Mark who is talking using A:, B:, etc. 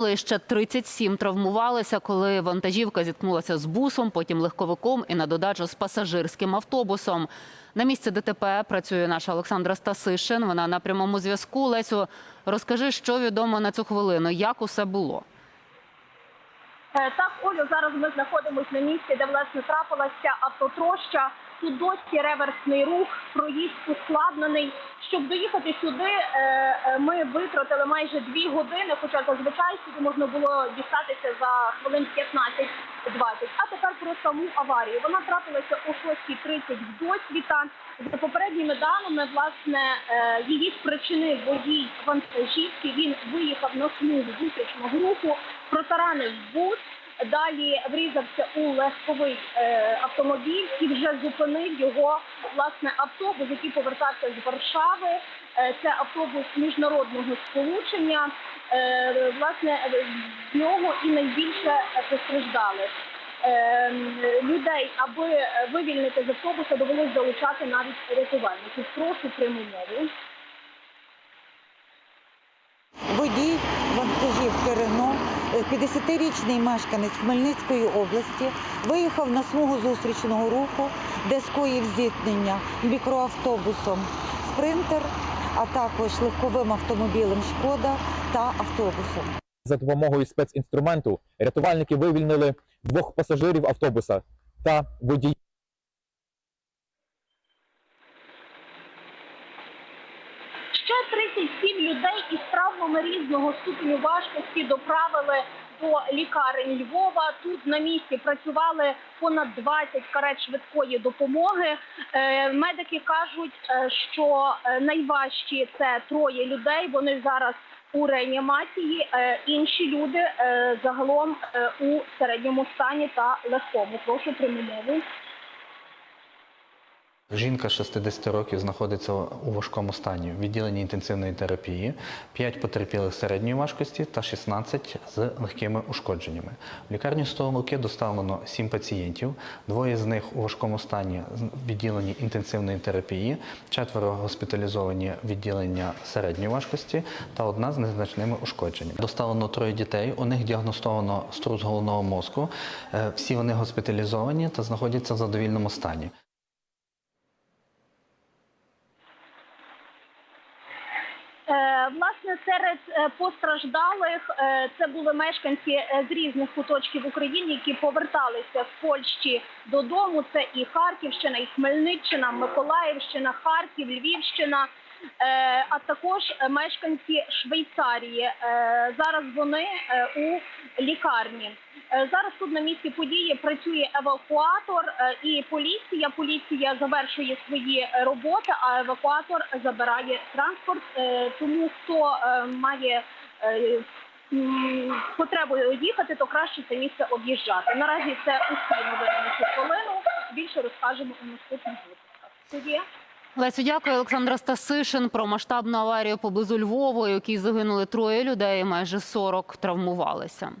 A: Ще 37 травмувалися, коли вантажівка зіткнулася з бусом, потім легковиком і на додачу з пасажирським автобусом. На місці ДТП працює наша Олександра Стасишин. Вона на прямому зв'язку. Лесю, розкажи, що відомо на цю хвилину, як усе було.
B: Е, Так, Олю, зараз ми знаходимося на місці, де власне трапилася автотроща. Тут досі реверсний рух, проїзд ускладнений. Щоб доїхати сюди, е, е, ми витратили майже дві години, хоча зазвичай сюди можна було дістатися за хвилин 15-20. А тепер про саму аварію. Вона трапилася о 6.30 в досвіта. За попередніми даними, власне, е, її спричинив водій вантажівки. Він виїхав на смугу зустрічного руху, протаранив бус. Далі врізався у легковий е, автомобіль і вже зупинив його власне автобус, який повертався з Варшави. Е, це автобус міжнародного сполучення. Е, власне, з нього і найбільше постраждали. Е, людей, аби вивільнити з автобуса, довелось залучати навіть рятувальників. Прошу пряму.
C: Водій вантажівки Рено, 50-річний мешканець Хмельницької області, виїхав на смугу зустрічного руху, де скоїв зіткнення мікроавтобусом Спринтер, а також легковим автомобілем Шкода та автобусом.
D: За допомогою спецінструменту рятувальники вивільнили двох пасажирів автобуса та водія.
B: Ще 37 людей із травмами різного ступеню важкості доправили до лікарень Львова. Тут на місці працювали понад 20 карет швидкої допомоги. Е, Медики кажуть, е, що е, найважчі це троє людей. Вони зараз у реанімації. Інші люди загалом у середньому стані та легкому. Прошу пряму мову.
E: Жінка 60 років знаходиться у важкому стані в відділенні інтенсивної терапії, 5 потерпілих середньої важкості та 16 з легкими ушкодженнями. В лікарню Столуки доставлено 7 пацієнтів, двоє з них у важкому стані в відділенні інтенсивної терапії, четверо госпіталізовані в відділення середньої важкості та одна з незначними ушкодженнями. Доставлено троє дітей, у них діагностовано струс головного мозку. Е, Всі вони госпіталізовані та знаходяться в задовільному стані.
B: Власне, серед е, постраждалих е, це були мешканці е, з різних куточків України, які поверталися з Польщі додому. Це і Харківщина, і Хмельниччина, Миколаївщина, Харків, Львівщина, е, а також е, мешканці Швейцарії. Е, Зараз вони е, у лікарні. Е, Зараз тут на місці події працює евакуатор е, і поліція. Поліція завершує свої роботи, а евакуатор забирає транспорт. Е, Тому хто має потребу їхати, то краще це місце об'їжджати. Наразі це усі новини на цю хвилину. Більше розкажемо у наступних випусках.
A: Лесю, дякую. Олександра Стасишин про масштабну аварію поблизу Львова, у якій загинули троє людей, майже 40 травмувалися.